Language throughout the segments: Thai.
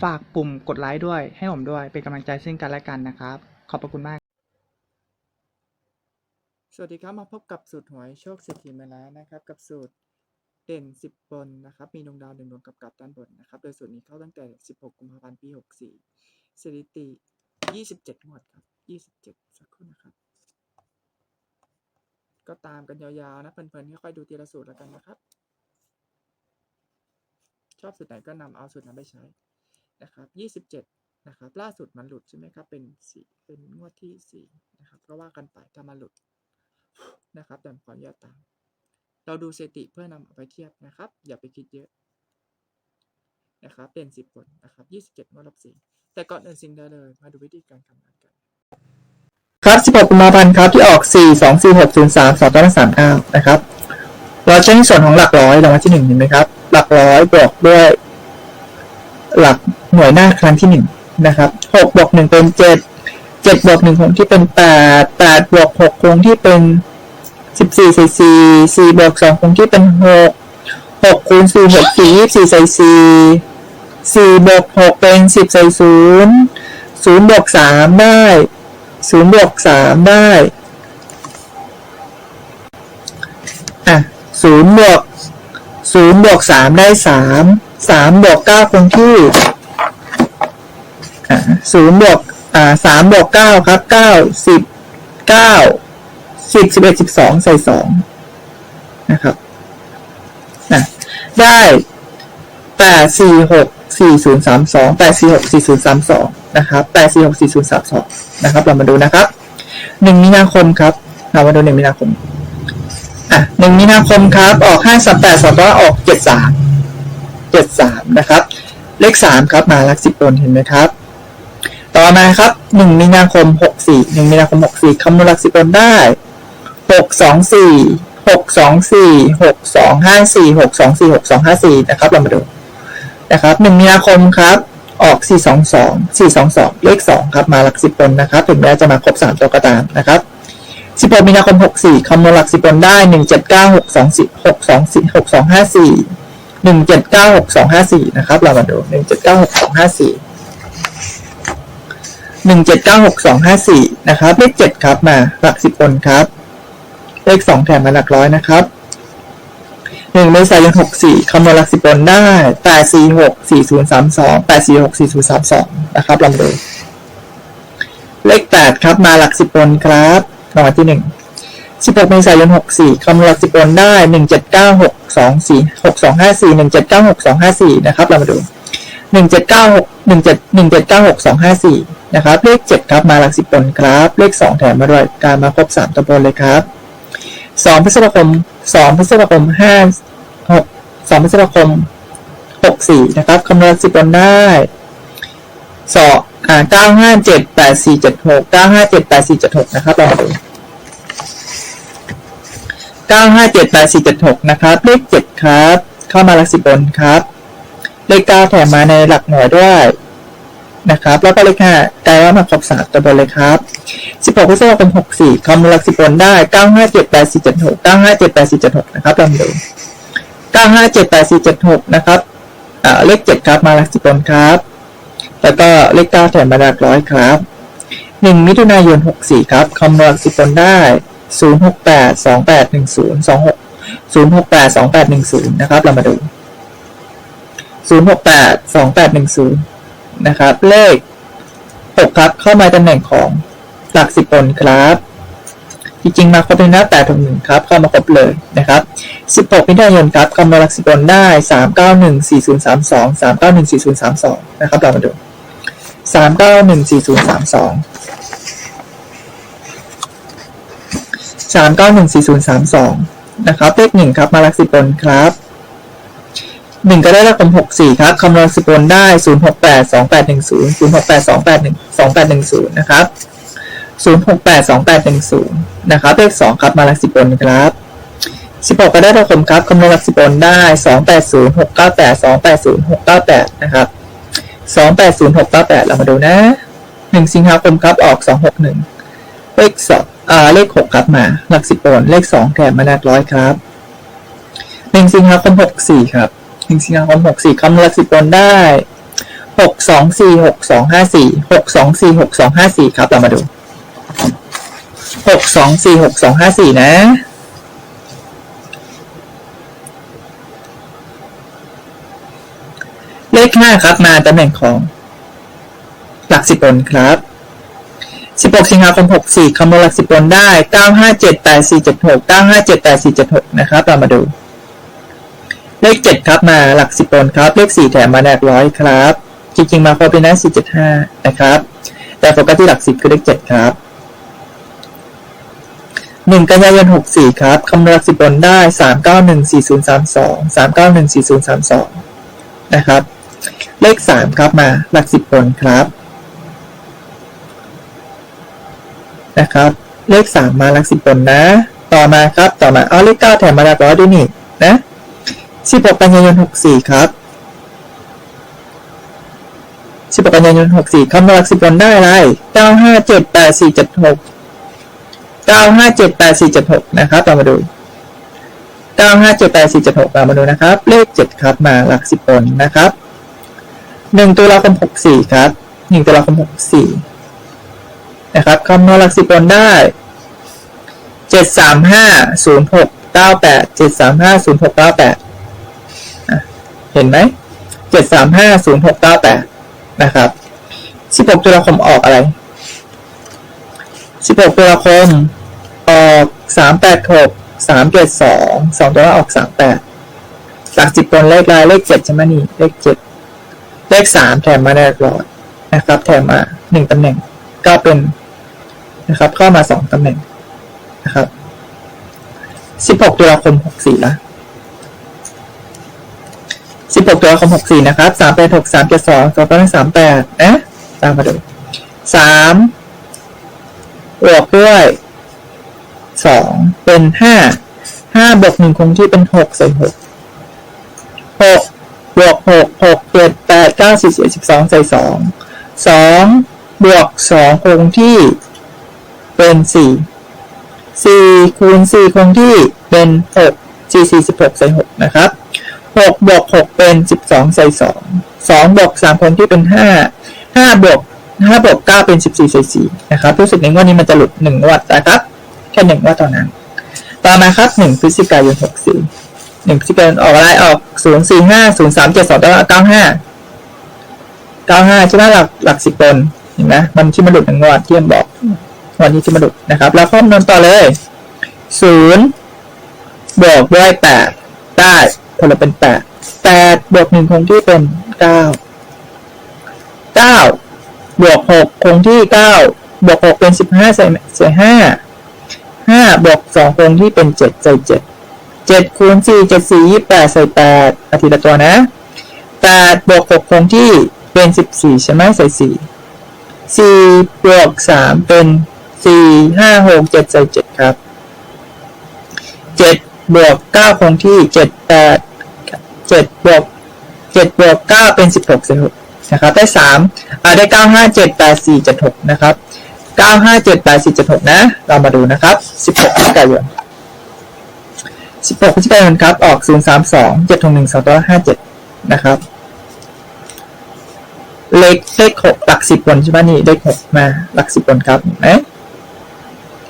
ฝากปุ่มกดไลค์ด้วย ให้ผมด้วย เป็นกำลังใจซึ่งกันและกันนะครับ ขอบพระคุณมาก สวัสดีครับ มาพบกับสูตรหวยโชคเศรษฐีมาแล้วนะครับ กับสูตรเด่น 10 บนนะครับ มีดวงดาวหนึ่งดวงกับกับด้านบนนะครับ โดยสูตรนี้เข้าตั้งแต่ 16 กุมภาพันธ์ ปี 64 สถิติ 27 งวดครับ 27 สักครู่นะครับ ก็ตามกันยาวๆนะ เพลินๆ ค่อยๆ ดูทีละสูตรแล้วกันนะครับ ชอบสูตรไหนก็นำเอาสูตรนั้นไปใช้ นะครับ27นะครับ ล่าสุดมันหลุดใช่ไหมครับ เป็นสี่เป็นงวดที่4นะครับ ก็ว่ากันไปถ้ามันหลุดนะครับแต่ขออนุญาตตาม เราดูสถิติเพื่อนำเอาไปเทียบนะครับ อย่าไปคิดเยอะนะครับ เป็น10ผลนะครับ27งวดรอบสี่แต่ก่อนอื่นสิ่งใดเลย มาดูวิธีการคำนวณกัน ครับ16กุมภาพันธ์ครับที่ออก4 2 4 6 0 3 2 9 3 9นะครับ เราใช้ในส่วนของหลักร้อยรางวัลที่1เห็นไหมครับ หลักร้อยบวกด้วย หลักหน่วยหน้าครั้งที่หนึ่งนะครับหกบวกหนึ่งเป็นเจ็ดเจ็ดบวกหนึ่งคงที่เป็นแปดแปดบวกหกคงที่เป็นสิบสี่ใส่สี่สี่บวกสองคงที่เป็นหกหกคูณสี่หกสี่ยี่สี่ใส่สี่สี่บวกหกเป็นสิบใส่ศูนย์ศูนย์บวกสามได้ศูนย์บวกสามได้อะศูนย์บวกศูนย์บวกสามได้สาม สามบวกเก้าคงที่ศูนย์บวกอ่าสามบวกเก้าครับเก้าสิบเก้าสิบสิบเอ็ดสิบสองใส่สองนะครับอะได้แปดสี่หกสี่ศูนย์สามสองแปดสี่หกสี่ศูนย์สามสองนะครับแปดสี่หกสี่ศูนย์สามสองนะครับ เรามาดูนะครับหนึ่งมีนาคมครับ เรามาดูหนึ่งมีนาคมอะหนึ่งมีนาคมครับ ออกห้าสามแปดสองว่าออกเจ็ดสาม เจ็ดสามนะครับ เลขสามครับมาลักสิบบนเห็นไหมครับ ต่อมาครับหนึ่งมีนาคมหกสี่หนึ่งมีนาคมหกสี่คำนวณหลักสิบบนได้หกสองสี่หกสองสี่หกสองห้าสี่หกสองสี่หกสองห้าสี่นะครับเรามาดูนะครับหนึ่งมีนาคมครับออก 422 422 เลข 2 ครับ มาหลักสิบบนนะครับ ถึงแม้จะมาครบ 3 ตัวก็ตามนะครับสิบหกมีนาคม 64 คำนวณหลักสิบบนได้ 179 624 624 6254 179 6254นะครับ เรามาดู179 6254 179 6254นะครับเลข7ครับมาหลักสิบบนครับ เลข2แถมมาหลักร้อยนะครับหนึ่งเมษายนหกสี่คำนวณหลักสิบบนได้แปดสี่หกสี่ศูนย์สามสองแปดสี่หกสี่ศูนย์สามสองนะครับลองดู เลขแปดครับมาหลักสิบบนครับรางวัลที่หนึ่ง สิบหกเมษายนหกสี่คำนวณหลักสิบบนได้หนึ่งเจ็ดเก้าหกสองสี่หกสองห้าสี่หนึ่งเจ็ดเก้าหกสองห้าสี่นะครับ เรามาดูหนึ่งเจ็ดเก้าหกหนึ่งเจ็ดหนึ่งเจ็ดเก้าหกสองห้าสี่นะครับ เลขเจ็ดครับ มาหลักสิบบนครับ เลขสองแถมมาด้วยการมาครบสามตัวบนเลยครับสองพฤษภาคมสองพฤษภาคมห้าหกสองพฤษภาคมหกสี่นะครับคำนวณสิบบนได้สองอ่าเก้าห้าเจ็ดแปดสี่เจ็ดหกเก้าห้าเจ็ดแปดสี่เจ็ดหกนะครับลองดู เก้าห้าเจ็ดแปดสี่เจ็ดหกนะครับ เลขเจ็ดครับ เข้ามาหลักสิบบนครับ เลขเก้าแถมมาในหลักหน่วยด้วยนะครับ แล้วก็เลขห้ากลายว่ามาครบสามตัวบนเลยครับ16พฤษภาคม64คำนวณหลักสิบบนได้9578476 9578476นะครับลองดู9578476นะครับอ่าเลข7ครับมาหลักสิบบนครับ แล้วก็เลข9แถมมาหลักร้อยครับ1มิถุนายน64ครับคำนวณหลักสิบบนได้ ด้0682810 26 0682810นะครับ เรามาดู0682810นะครับ เลข6ครับ เข้ามาตำแหน่งของหลักสิบบนครับ จริงๆ มาครบเป็นหน้าแปดถึงหนึ่งครับ เข้ามาครบเลยนะครับ16มิถุนายนครับคำนวณหลักสิบนได้391 4032 391 4032นะครับ เรามาดู391 4032 391 4032น สามเก้าหนึ่งสี่ศูนย์สามสองนะครับเลขหนึ่งครับมาลักสิบนครับหนึ่งก็ได้ระคมหกสี่ครับคำนวณสิบนได้ศูนย์หกแปดสองแปดหนึ่งศูนย์ศูนย์หกแปดสองแปดหนึ่งสองแปดหนึ่งศูนย์นะครับศูนย์หกแปดสองแปดหนึ่งศูนย์นะครับเลขสองครับมาลักสิบนครับสิบหกก็ได้ระคมครับคำนวณลักสิบนได้สองแปดศูนย์หกเก้าแปดสองแปดศูนย์หกเก้าแปดนะครับสองแปดศูนย์หกเก้าแปดเรามาดูนะหนึ่งสิงหาคมครับออกสองหกหนึ่งเลขสอง อ่าเลขหกครับมา หลักสิบโอน เลขสองแถมมาหลักร้อยครับหนึ่งสิงหาคมหกสี่ครับหนึ่งสิงหาคมหกสี่คำหลักสิบโอนได้หกสองสี่หกสองห้าสี่หกสองสี่หกสองห้าสี่ครับเรามาดูหกสองสี่หกสองห้าสี่นะเลขห้าครับมาตำแหน่งของ หลักสิบบนครับ 16 สิงหาคม 64 คำนวณหลักสิบบนได้ 9578476 9578476 นะครับเรามาดู เลข 7 ครับมาหลักสิบบนครับ เลข 4 แถมมาแหลกร้อยครับ จริง ๆ มาครบเป็นนะ475 นะครับ แต่โฟกัสที่หลักสิบคือเลข 7 ครับ 1 กันยายน 64 ครับ คำนวณหลักสิบบนได้ 3914032 3914032 นะครับ เลข 3 ครับมาหลักสิบบนครับะครับ เลขสามมาลักสิบบนนะ ต่อมาครับ ต่อมาเอาเลขเก้าแถมมาหลักร้อยด้วยนี่นะสิบหกกันยายนหกสี่ครับสิบหกกันยายนหกสี่คำนวณลักสิบบนได้ไรเก้าห้าเจ็ดแปดสี่เจ็ดหกเก้าห้าเจ็ดแปดสี่เจ็ดหกนะครับต่อมาดูเก้าห้าเจ็ดแปดสี่เจ็ดหกเรามาดูนะครับ เลขเจ็ดครับมาลักสิบบนนะครับหนึ่งตัวละคมหกสี่ครับหนึ่งตัวละคมหกสี่ นะครับคำนวณหลักสิบบนได้7350698 7350698อะเห็นไหม7350698นะครับ16ตุลาคมออกอะไร16ตุลาคมออก386 372 2ตัวออก38หลักสิบบนเลขลายเลข7ใช่ไหมนี่เลข7เลข3แถมมาได้ร้อยนะครับ แถมมา1ตำแหน่งก็เป็น นะครับ เข้ามาสองตำแหน่งนะครับสิบหกตุลาคมหกสี่ละสิบหกตุลาคมหกสี่นะครับสามแปดหกสามเจ็ดสองสองพันสามแปดนะตามมาดูสามบวกด้วยสองเป็นห้าห้าบวกหนึ่งคงที่เป็นหกส่หกหกบวกหกหกเจ็ดแปดเก้าสิบสิบสองใส่สองสองบวกสองคงที่ เป็นสี่สี่คูณสี่คงที่เป็นหกสี่สี่สิบหกใส่หกนะครับหกบวกหกเป็นสิบสองใส่สองสองบวกสามคงที่เป็นห้าห้าบวกห้าบวกเก้าเป็นสิบสี่ใส่สี่นะครับรู้สึกในงวันนี้มันจะหลุดหนึ่งวัดนะครับแค่หนึ่งวัดตอนนั้น ต่อมาครับหนึ่งพฤศจิกายนหกสี่หนึ่งพฤศจิกายนออกรายออกศูนย์สี่ห้าศูนย์สามเจ็ดสองเก้าห้าเก้าห้าใช่ไหมหลักหลักสิบบนเห็นไหมมันที่มันหลุดหนึ่งวัดทียมบอก วันนี้ที่มาหลุดนะครับ แล้วข้อมูลต่อเลยศูนย์บวกด้วยแปดได้ผลเป็นแปดแปดบวกหนึ่งคงที่เป็นเก้าเก้าบวกหกคงที่เก้าบวกหกเป็นสิบห้าใส่ใส่ห้าห้าบวกสองคงที่เป็นเจ็ดใส่เจ็ดเจ็ดคูณสี่เจ็ดสี่ยี่แปดใส่แปดอาทิตย์ละตัวนะแปดบวกหกคงที่เป็นสิบสี่ใช่ไหมใส่สี่สี่บวกสามเป็น สี่ห้าหกเจ็ดใส่เจ็ดครับเจ็ดบวกเก้าคงที่เจ็ดแปดเจ็ดบวกเจ็ดบวกเก้าเป็นสิบหกใส่หกนะครับได้สามอ่าได้เก้าห้าเจ็ดแปดสี่เจ็ดหกนะครับเก้าห้าเจ็ดแปดสี่เจ็ดหกนะ เรามาดูนะครับสิบหกพฤศจิกายนสิบหกพฤศจิกายนครับ ออกศูนย์สามสองเจ็ดหกหนึ่งสองตัวห้าเจ็ดนะครับ เลขเลขหกหลักสิบบนใช่ไหมนี่เลขหกมาหลักสิบบนครับเห็นไหม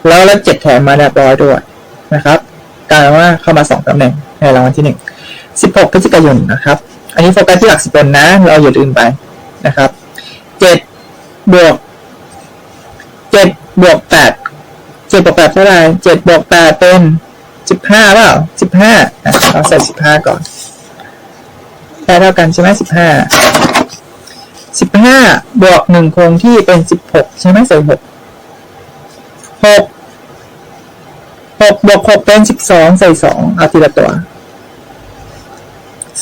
แล้วเลขเจ็ดแถมมาเรียบร้อยด้วยนะครับกลายว่าเข้ามาสองตำแหน่งในรางวัลที่หนึ่งสิบหกพฤศจิกายนนะครับ อันนี้โฟกัสที่หลักสิบบนนะ เราอย่าลืมไปนะครับเจ็ดบวกเจ็ดบวกแปดเจ็ดบวกแปดเท่าไหร่เจ็ดบวกแปดเป็นสิบห้าเปล่าสิบห้าเราใส่สิบห้าก่อนได้เท่ากันใช่ไหมสิบห้าสิบห้าบวกหนึ่งคงที่เป็นสิบหกใช่ไหมใส่หก หกหกบวกหกเป็นสิบสองใส่สองเอาทีละตัว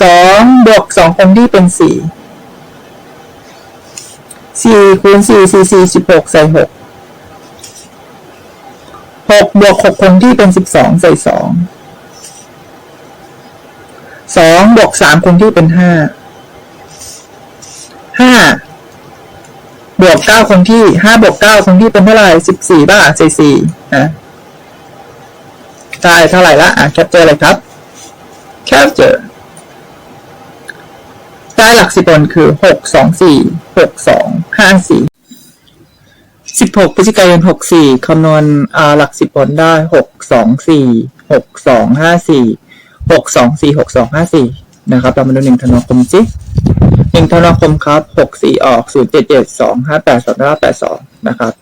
สองบวกสองคงที่เป็นสี่สี่คูณสี่สี่สี่สิบหกใส่หกหกบวกหกคงที่เป็นสิบสองใส่สองสองบวกสามคงที่เป็นห้าห้า บวกเก้าคงที่ห้าบวกเก้าคงที่เป็นเท่าไหร่สิบสี่บ้าใส่สี่นะได้เท่าไหร่ละอะแคปเจอร์เลยครับแคปเจอร์ได้หลักสิบบนคือหกสองสี่หกสองห้าสี่สิบหกพฤศจิกายนหกสี่คำนวณอ่าหลักสิบผลได้หกสองสี่หกสองห้าสี่หกสองสี่หกสองห้าสี่นะครับเรามาดูหนึ่งธันวาคมสิ หนึ่งธันวาคมครับหกสี่ออกศูนย์เจ็ดเจ็ดสองห้าแปดสองห้าแปดสองนะครับ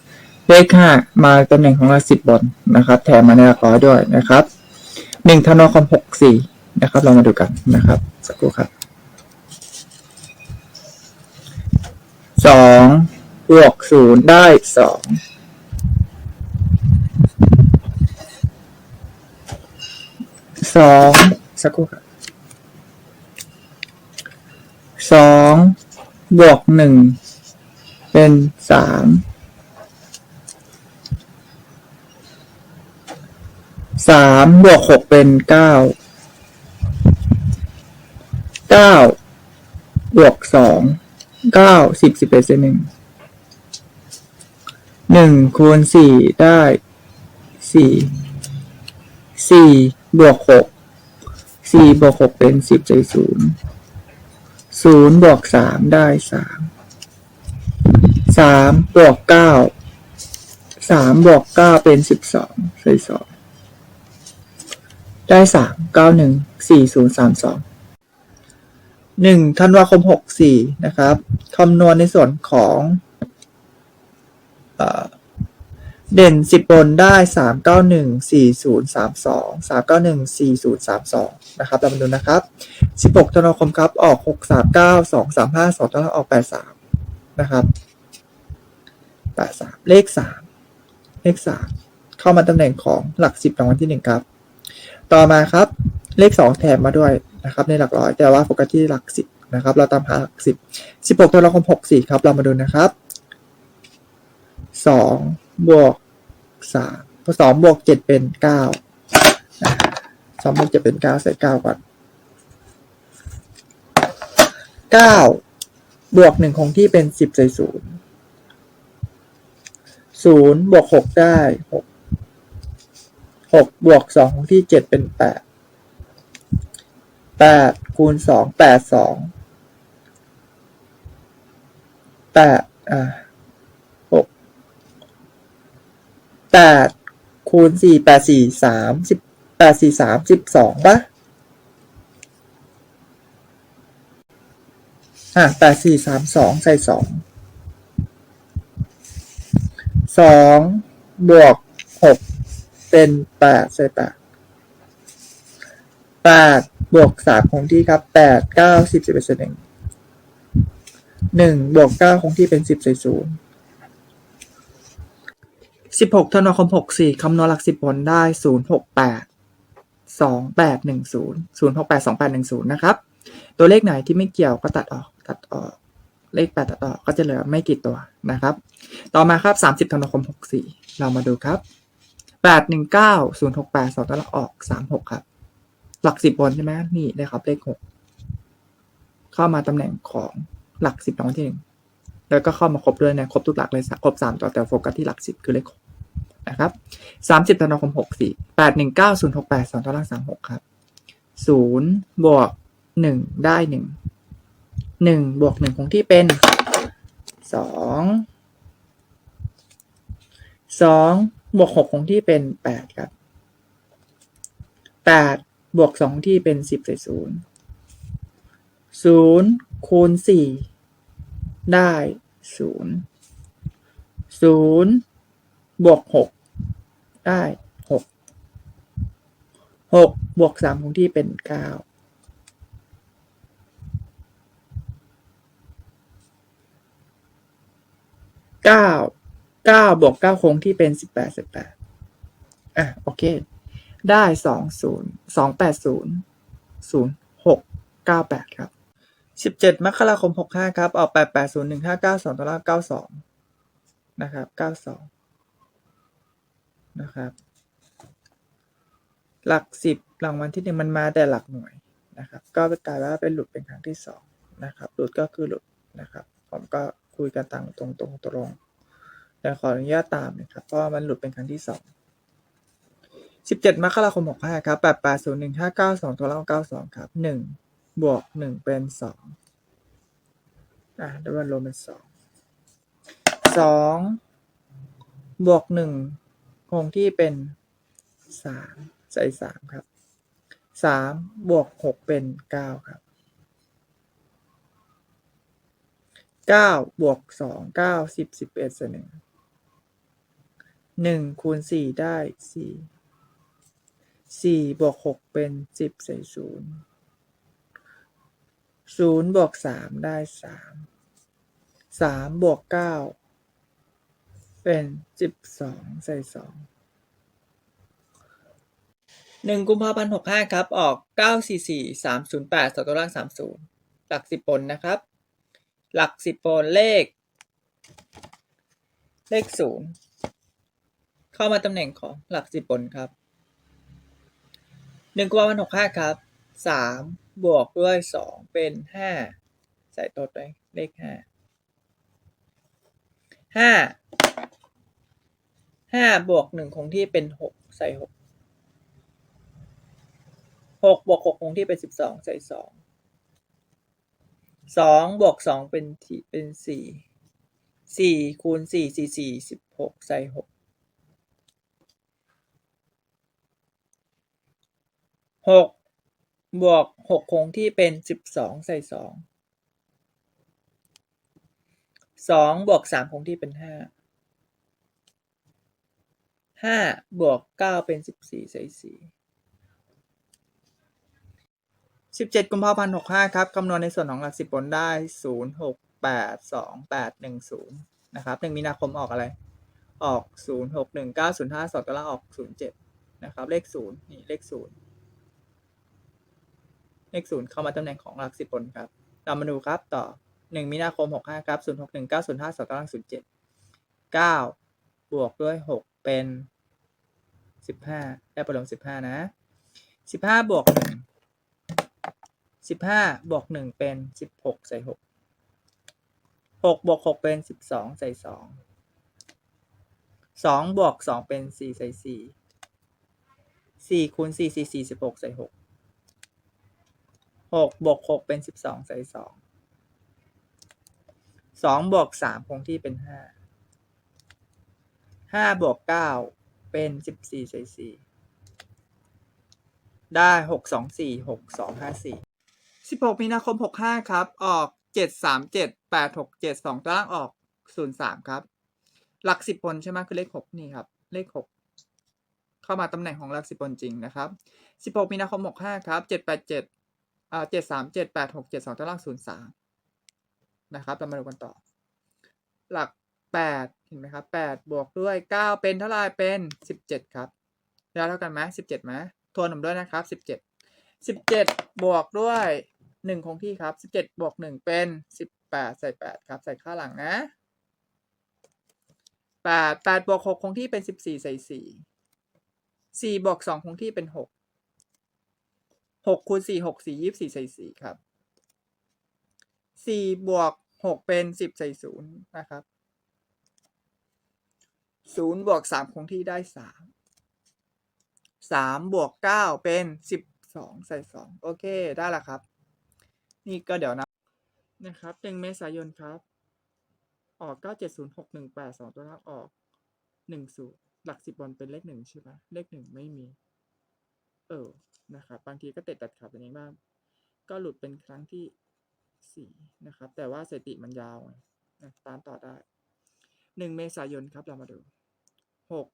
เลขห้ามาตำแหน่งของหลักสิบบนนะครับแถมมาในหลักร้อยด้วยนะครับหนึ่งธันวาคมหกสี่นะครับ เรามาดูกันนะครับสักครู่ครับสองบวกศูนย์ได้สองสองสักครู่ครับ สองบวกหนึ่งเป็นสามสามบวกหกเป็นเก้าเก้าบวกสองเก้าสิบสิบเอ็ดเศษหนึ่งหนึ่งคูณสี่ได้สี่สี่บวกหกสี่บวกหกเป็นสิบใจศูนย์ ศูนย์บวกสามได้สามสามบวกเก้าสามบวกเก้าเป็นสิบสองใส่สองได้สามเก้าหนึ่งสี่ศูนย์สามสองหนึ่งธันวาคมหกสี่นะครับคำนวณในส่วนของ เอ่อ เด่นสิบบนได้สามเก้าหนึ่งสี่ศูนย์สามสองสามเก้าหนึ่งสี่ศูนย์สามสองนะครับเรามาดูนะครับสิบหกธันวาคมครับ ออกหกสามเก้าสองสามห้าสองธันวาออกแปดสามนะครับแปดสามเลขสามเลขสามเข้ามาตำแหน่งของหลักสิบรางวัลที่หนึ่งครับ ต่อมาครับ เลขสองแถมมาด้วยนะครับ ในหลักร้อย แต่ว่าโฟกัสที่หลักสิบนะครับ เราตามหาหลักสิบสิบหกธันวาคมหกสี่ครับ เรามาดูนะครับสอง บวกสามพอสองบวกเจ็ดเป็นเก้าสองบวกเจ็ดเป็นเก้าใส่เก้าก่อนเก้าบวกหนึ่งคงที่เป็นสิบใส่ศูนย์ศูนย์บวกหกได้หกหกบวกสองคงที่เจ็ดเป็นแปดแปดคูณสองแปดสองแปดอ่า แปดคูณสี่แปดสี่สามสิบแปดสี่สามสิบสองปะอะแปดสี่สามสองใส่สองสองบวกหกเป็นแปดใส่แปดแปดบวกสามคงที่ครับแปดเก้าสิบสิบเอ็ดส่วนหนึ่งหนึ่งบวกเก้าคงที่เป็นสิบใส่ศูนย์ สิบหกธันวาคมหกสี่คำนวณหลักสิบผลได้ศูนย์หกแปดสองแปดหนึ่งศูนย์ศูนย์หกแปดสองแปดหนึ่งศูนย์นะครับ ตัวเลขไหนที่ไม่เกี่ยวก็ตัดออกตัดออก เลขแปดตัดออกก็จะเหลือไม่กี่ตัวนะครับ ต่อมาครับสามสิบธันวาคมหกสี่เรามาดูครับแปดหนึ่งเก้าศูนย์หกแปดสองตัวละออกสามหกครับ หลักสิบบนใช่ไหมนี่เลยครับเลขหกเข้ามาตำแหน่งของหลักสิบรางวัลที่หนึ่งแล้วก็เข้ามาครบด้วยนะครบทุกหลักเลยครบสามตัวแต่โฟกัสที่หลักสิบคือเลขหก นะครับสามสิบธันวาคมหกสี่แปดหนึ่งเก้าศูนย์หกแปดสองตัวล่างสามหกครับศูนย์บวกหนึ่งได้หนึ่งหนึ่งบวกหนึ่งคงที่เป็นสองสองบวกหกคงที่เป็นแปดครับแปดบวกสองที่เป็นสิบใส่ศูนย์ศูนย์คูณสี่ได้ศูนย์ศูนย์บวกหก ได้หกหกบวกสามคงที่เป็นเก้าเก้าเก้าบวกเก้าคงที่เป็นสิบแปดสิบแปดอะโอเค ได้สองศูนย์สองแปดศูนย์ศูนย์หกเก้าแปดครับสิบเจ็ดมกราคมหกห้าครับ ออกแปดแปดศูนย์หนึ่งห้าเก้าสองตัวล่างเก้าสองนะครับเก้าสอง นะครับ หลักสิบรางวัลที่หนึ่งมันมาแต่หลักหน่วยนะครับ ก็กลายว่าเป็นหลุดเป็นครั้งที่สองนะครับ หลุดก็คือหลุดนะครับ ผมก็คุยกันตามตรงตรงตรงแต่ขออนุญาตตามนะครับ เพราะว่ามันหลุดเป็นครั้งที่สองสิบเจ็ดมกราคมหกห้าครับแปดแปดศูนย์หนึ่งห้าเก้าสองตัวล่างเก้าสองครับหนึ่งบวกหนึ่งเป็นสองอะดับเบิลรมเป็นสองสองบวกหนึ่ง คงที่เป็นสามใส่สามครับสามบวกหกเป็นเก้าครับเก้าบวกสองเก้าสิบสิบเอ็ดส่วนหนึ่งหนึ่งคูณสี่ได้สี่สี่บวกหกเป็นสิบใส่ศูนย์ศูนย์บวกสามได้สามสามบวกเก้า เป็นสิบสองใส่สองหนึ่งกุมภาพันธ์หกห้าครับ ออกเก้าสี่สี่สามศูนย์แปดสองตัวล่างสามศูนย์หลักสิบปนนะครับ หลักสิบปนเลข เลขศูนย์เข้ามาตำแหน่งของหลักสิบปนครับหนึ่งกุมภาพันธ์หกห้าครับสามบวกด้วยสองเป็นห้าใส่ตัวด้วยเลขห้าห้า ห้าบวกหนึ่งคงที่เป็นหกใส่หกหกบวกหกคงที่เป็นสิบสองใส่สองสองบวกสองเป็นที่เป็นสี่สี่คูณสี่สี่สี่สิบหกใส่หกหกบวกหกคงที่เป็นสิบสองใส่สองสองบวกสามคงที่เป็นห้า ห้าบวกเก้าเป็นสิบสี่ใส่สี่สิบเจ็ดกุมภาพันธ์หกห้าครับคำนวณในส่วนของหลักสิบผลได้ศูนย์หกแปดสองแปดหนึ่งศูนย์นะครับหนึ่งมีนาคมออกอะไร ออกศูนย์หกหนึ่งเก้าศูนย์ห้าสองตัวล่างออกศูนย์เจ็ดนะครับ เลขศูนย์นี่เลขศูนย์เลขศูนย์เข้ามาตำแหน่งของหลักสิบผลครับเรามาดูครับต่อหนึ่งมีนาคมหกห้าครับศูนย์หกหนึ่งเก้าศูนย์ห้าสองตัวล่างศูนย์เจ็ดเก้าบวกด้วยหก เป็นสิบห้าได้ผลสิบห้านะสิบห้าบวกหนึ่งสิบห้าบวกหนึ่งเป็นสิบหกใส่หกหกบวกหกเป็นสิบสองใส่สองสองบวกสองเป็นสี่ใส่สี่สี่คูณสี่สี่สี่สิบหกใส่หกหกบวกหกเป็นสิบสองใส่สองสองบวกสามคงที่เป็นห้า ห้าบวกเก้าเป็นสิบสี่ใส่สี่ได้หกสองสี่หกสองห้าสี่สิบหกมีนาคมหกห้าครับ ออกเจ็ดสามเจ็ดแปดหกเจ็ดสองตัวล่างออกศูนย์สามครับ หลักสิบผลใช่ไหมคือเลขหกนี่ครับ เลขหกเข้ามาตำแหน่งของหลักสิบผลจริงนะครับสิบหกมีนาคมหกห้าครับเจ็ดแปดเจ็ดอ่าเจ็ดสามเจ็ดแปดหกเจ็ดสองตัวล่างศูนย์สามนะครับเรามาดูกันต่อ หลักแปด เห็นไหมครับแปดบวกด้วยเก้าเป็นเท่าไรเป็นสิบเจ็ดครับเวลาเท่ากันไหมสิบเจ็ดไหมทวนผมด้วยนะครับสิบเจ็ดสิบเจ็ดบวกด้วยหนึ่งคงที่ครับสิบเจ็ดบวกหนึ่งเป็นสิบแปดใส่แปดครับ ใส่ข้างหลังนะแปดแปดบวกหกคงที่เป็นสิบสี่ใส่สี่สี่บวกสองคงที่เป็นหกหกคูณสี่หกสี่ยี่สิบสี่ใส่สี่ครับสี่บวกหกเป็นสิบใส่ศูนย์นะครับ ศูนย์บวกสามคงที่ได้สามสามบวกเก้าเป็นสิบสองใส่สองโอเคได้ละครับ นี่ก็เดี๋ยวนะนะครับหนึ่งเมษายนครับ ออกเก้าเจ็ดศูนย์หกหนึ่งแปดสองตัวล่างออกหนึ่งศูนย์หลักสิบบอลเป็นเลขหนึ่งใช่ไหมเลขหนึ่งไม่มี เออนะครับบางทีก็เตะตัดขาดเป็นอย่างบ้างก็หลุดเป็นครั้งที่สี่นะครับ แต่ว่าสถิติมันยาวนะตามต่อได้หนึ่งเมษายนครับเรามาดู หก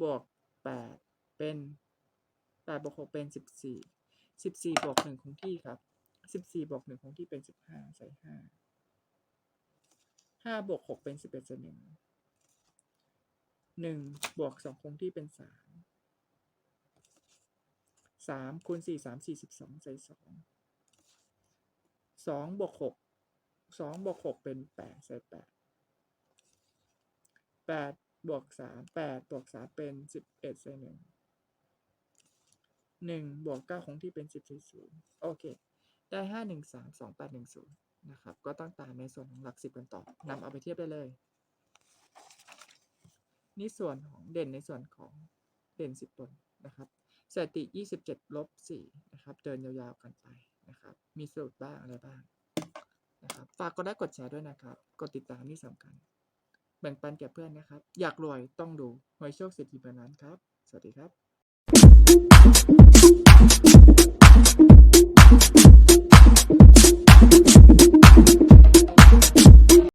บวกแปดเป็นแปดบวกหกเป็นสิบสี่สิบสี่บวกหนึ่งคงที่ครับสิบสี่บวกหนึ่งคงที่เป็นสิบห้าใส่ห้าห้าบวกหกเป็นสิบเอ็ดใส่หนึ่งหนึ่งบวกสองคงที่เป็นสามสามคูณสี่สามสี่สิบสองใส่สองสองบวกหกสองบวกหกเป็นแปดใส่แปดแปด บวกสามแปดบวกสามเป็นสิบเอ็ดใส่หนึ่งหนึ่งบวกเก้าคงที่เป็นสิบสี่ศูนย์โอเค ได้ห้าหนึ่งสามสองแปดหนึ่งศูนย์นะครับ ก็ต้องตามในส่วนของหลักสิบกันต่อนำเอาไปเทียบได้เลย นี่ส่วนของเด่นในส่วนของเด่นสิบบนนะครับสถิติยี่สิบเจ็ดลบสี่นะครับ เดินยาวๆกันไปนะครับ มีสรุปบ้างอะไรบ้างนะครับ ฝากกดไลค์กดแชร์ด้วยนะครับ กดติดตามนี่สำคัญ แบ่งปันแก่เพื่อนนะครับ อยากรวยต้องดูหวยโชคเศรษฐีบรรลันครับ สวัสดีครับ